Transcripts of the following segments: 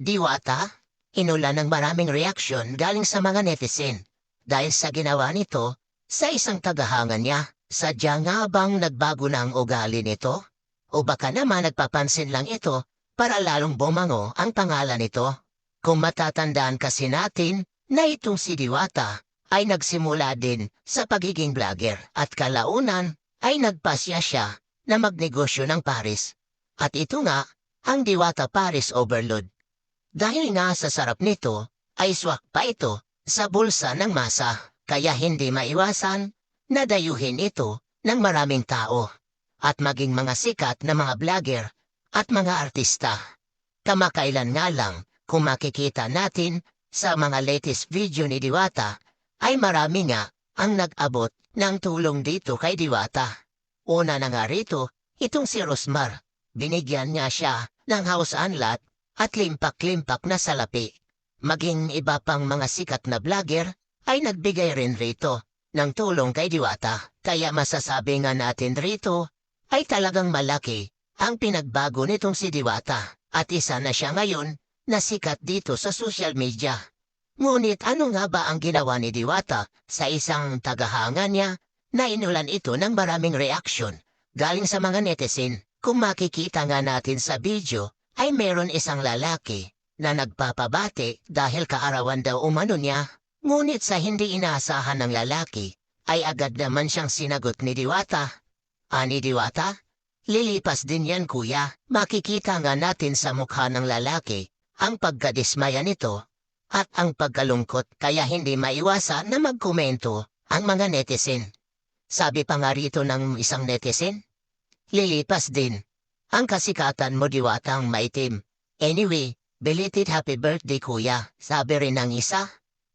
Diwata, inula ng maraming reaksyon galing sa mga netizen. Dahil sa ginawa nito, sa isang tagahanga niya, sadya nga bang nagbago na ang ugali nito? O baka naman nagpapansin lang ito para lalong bumango ang pangalan nito? Kung matatandaan kasi natin na itong si Diwata ay nagsimula din sa pagiging vlogger at kalaunan ay nagpasya siya na magnegosyo ng Paris. At ito nga, ang Diwata Paris Overload. Dahil nga sa sarap nito, ay swak pa ito sa bulsa ng masa, kaya hindi maiwasan na dayuhin ito ng maraming tao at maging mga sikat na mga vlogger at mga artista. Kamakailan nga lang kung makikita natin sa mga latest video ni Diwata ay marami nga ang nag-abot ng tulong dito kay Diwata. Una na nga rito, itong si Rosmar. Binigyan niya siya ng house unlat at limpak-limpak na salapi. Maging iba pang mga sikat na vlogger ay nagbigay rin rito ng tulong kay Diwata. Kaya masasabi nga natin rito ay talagang malaki ang pinagbago nitong si Diwata at isa na siya ngayon na sikat dito sa social media. Ngunit ano nga ba ang ginawa ni Diwata sa isang tagahanga niya na inulan ito ng maraming reaksyon galing sa mga netizen? Kung makikita nga natin sa video ay meron isang lalaki na nagpapabate dahil kaarawan daw umano niya. Ngunit sa hindi inaasahan ng lalaki, ay agad naman siyang sinagot ni Diwata. Ani Diwata? Lilipas din yan kuya. Makikita nga natin sa mukha ng lalaki ang pagkadismaya nito at ang pagkalungkot kaya hindi maiwasan na magkomento ang mga netizen. Sabi pa nga rito ng isang netizen, Lilipas din. Ang kasikatan mo diwatang maitim. Anyway, belated happy birthday kuya, sabi rin ng isa.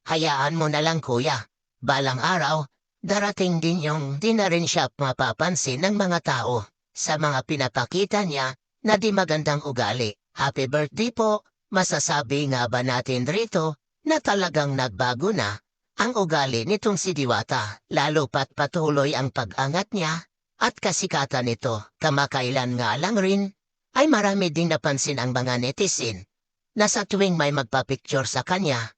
Hayaan mo na lang kuya. Balang araw, darating din yung di na rin siya mapapansin ng mga tao sa mga pinapakita niya na di magandang ugali. Happy birthday po, masasabi nga ba natin rito na talagang nagbago na ang ugali nitong si Diwata lalo pat patuloy ang pag-angat niya at kasikatan nito, kamakailan nga lang rin, ay marami ding napansin ang mga netizen na sa tuwing may magpapicture sa kanya,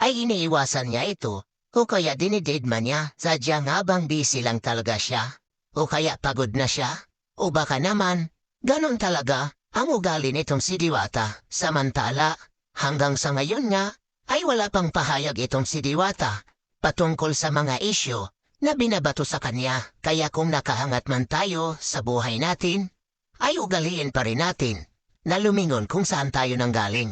ay iniiwasan niya ito o kaya dinidid man niya sadya nga bang busy lang talaga siya o kaya pagod na siya o baka naman, ganon talaga ang ugali nitong si Diwata. Samantala, hanggang sa ngayon nga, ay wala pang pahayag itong si Diwata patungkol sa mga isyo na binabato sa kanya. Kaya kung nakahangat man tayo sa buhay natin, ay ugaliin pa rin natin na lumingon kung saan tayo nanggaling.